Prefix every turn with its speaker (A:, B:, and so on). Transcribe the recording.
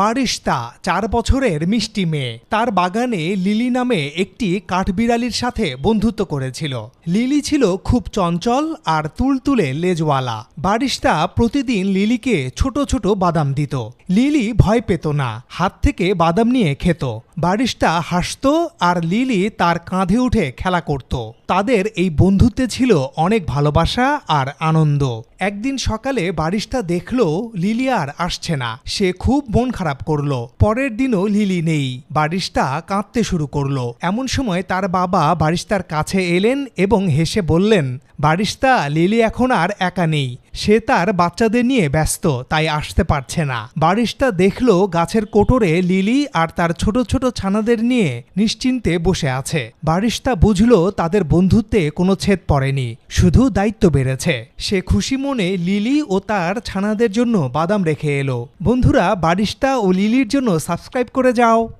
A: Barista চার বছরের মিষ্টি মেয়ে। তার বাগানে লিলি নামে একটি কাঠবিড়ালির সাথে বন্ধুত্ব করেছিল। লিলি ছিল খুব চঞ্চল আর তুলতুলে লেজওয়ালা। বারিস্তা প্রতিদিন লিলিকে ছোট ছোট বাদাম দিত। লিলি ভয় পেত না, হাত থেকে বাদাম নিয়ে খেত। বারিস্তা হাসত আর লিলি তার কাঁধে উঠে খেলা করত। তাদের এই বন্ধুত্বে ছিল অনেক ভালোবাসা আর আনন্দ। একদিন সকালে বারিস্তা দেখল লিলি আর আসছে না। সে খুব মন খারাপ করল। পরের দিনও লিলি নেই। বারিস্তা কাঁদতে শুরু করল। এমন সময় তার বাবা বারিস্তার কাছে এলেন এবং হেসে বললেন বারিস্তা লিলি এখন আর একা নেই। সে তার বাচ্চাদের নিয়ে ব্যস্ত, তাই আসতে পারছে না। বারিস্তা দেখল গাছের কোটরে লিলি আর তার ছোট ছোট ছানাদের নিয়ে নিশ্চিন্তে বসে আছে। বারিস্তা বুঝল তাদের বন্ধুত্বে কোনো ছেদ পড়েনি, শুধু দায়িত্ব বেড়েছে। সে খুশি মনে লিলি ও তার ছানাদের জন্য বাদাম রেখে এলো। বন্ধুরা, বারিস্তা ও লিলির জন্য সাবস্ক্রাইব করে যাও।